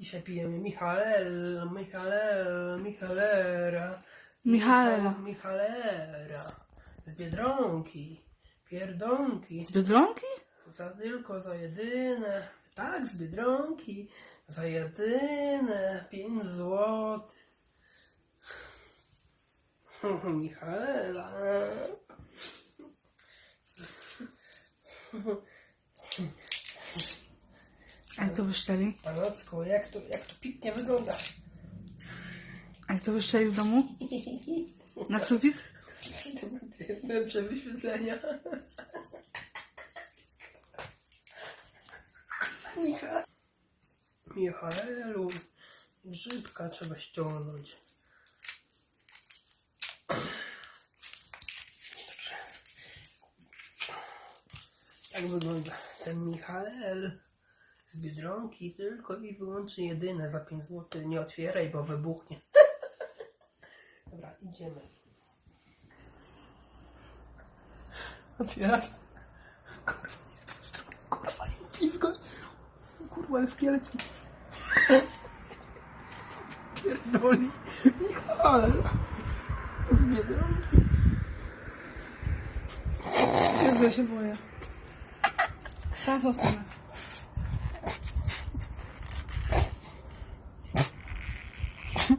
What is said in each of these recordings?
Dzisiaj pijemy Michalel, Michalel, Michalera. Michaela. Michalera. Z Biedronki. Pierdonki. Z Biedronki? Za tylko za jedyne. Tak, z Biedronki. Za jedyne 5 złotych. Michaela. A jak to wyszczeli? Panocku, jak to, jak to pięknie wygląda. A jak to wyszczeli w domu? Na sufit? To będzie lepsze wyświetlenia. Micha... Michaelu, grzybka trzeba ściągnąć. Tak wygląda ten Michael z Biedronki, tylko i wyłącznie jedyne za 5 zł. Nie otwieraj, bo wybuchnie. Dobra, idziemy. Otwierasz? Kurwa, nie kurwa, nie blisko. Kurwa, ale szkielet mi... Pierdoli. Z Biedronki. Jezu, ja się boję. Tam to stronę.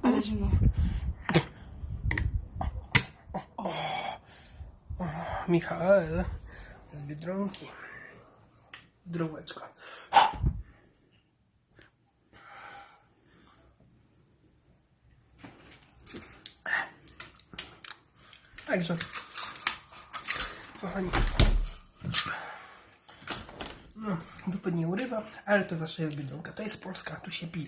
Ale zimno. Michael z Biedronki. Zdróweczka. Także, kochani, no, dupy nie urywa, ale to zawsze jest Biedronka. To jest Polska, tu się pije.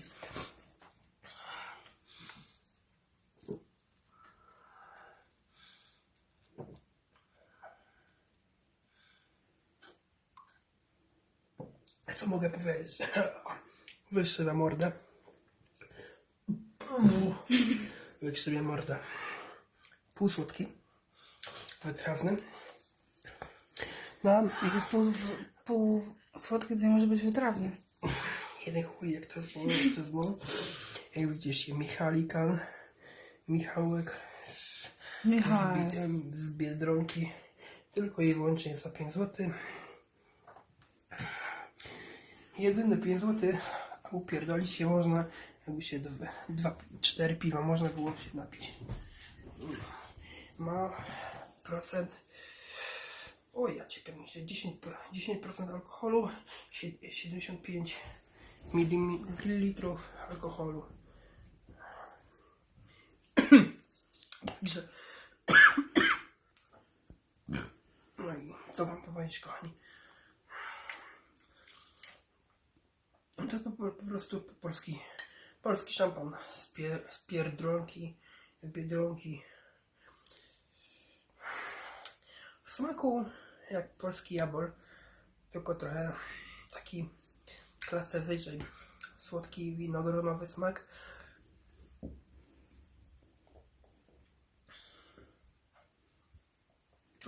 Co mogę powiedzieć? Wyszybę mordę. Wyszybę mordę. Półsłodki. Wytrawny. No, Jak jest pół, pół słodki, to nie może być wytrawny. jeden chuj, jak to zło, jak to zło. Jak widzicie, Michalikan, Michałek z, Michał. Bi- z Biedronki. Tylko i wyłącznie za 5 zł. Jedyne 5 zł, a upierdolić się można, jakby się dwa, dwa, cztery piwa można było się napić. Ma procent, o ja cię pierniczę, 10%, 10% alkoholu, sie- 75 ml alkoholu. Także no i co wam powiedzieć, kochani? To, po, po prostu polski, polski szampan z, pier, z pierdronki, z biedronki. W smaku jak polski jabol, tylko trochę taki klasę wyżej. Słodki winogronowy smak.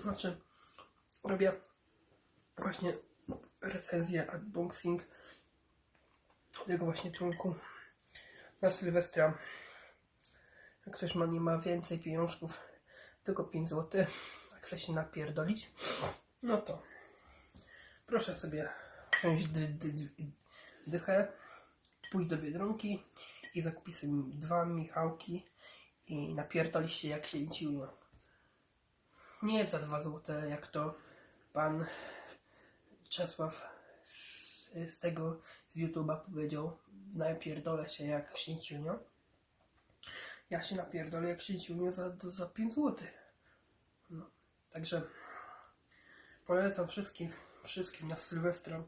Znaczy, robię właśnie recenzję, unboxing tego właśnie trunku na Sylwestra. Jak ktoś ma, nie ma więcej pieniążków, tylko 5 zł, jak chce się napierdolić, no to proszę sobie wziąć dy, dy, dy, dychę, pójść do Biedronki i zakupić sobie dwa Michałki i napierdolić się jak się ciuło. Nie za 2 zł, jak to pan Czesław z, tego z YouTube'a powiedział. Napierdolę się jak księciunio. Ja się napierdolę jak księciunio za, za 5 zł. No, także polecam wszystkim, wszystkim na Sylwestra.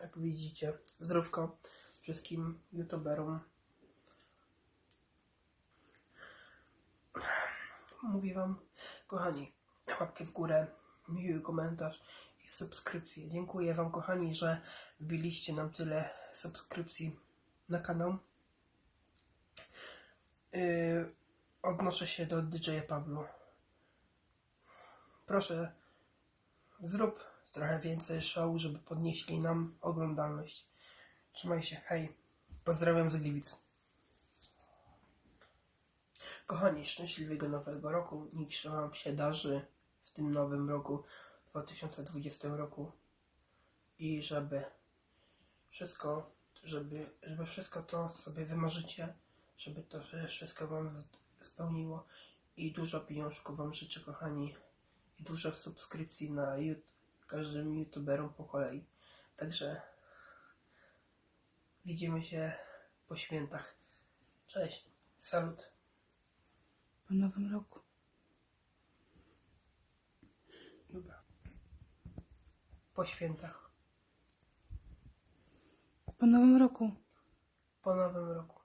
Jak widzicie, zdrówko wszystkim YouTuberom. Mówię Wam, kochani, łapkę w górę, miły komentarz i. Dziękuję Wam, kochani, że wbiliście nam tyle subskrypcji na kanał. Yy, odnoszę się do DJ Pablo. Proszę, zrób trochę więcej show, żeby podnieśli nam oglądalność. Trzymaj się, hej. Pozdrawiam z Gliwic. Kochani, szczęśliwego nowego roku. Niech Wam się darzy w tym nowym roku, 2020 roku. I żeby wszystko, żeby, żeby wszystko to sobie wymarzycie, żeby to wszystko Wam spełniło. I dużo pieniążków Wam życzę, kochani. I dużo subskrypcji na YouTube, każdym youtuberom po kolei. Także widzimy się po świętach. Cześć. Salut. Po nowym roku. Dobra. Po świętach. Po nowym roku. Po nowym roku.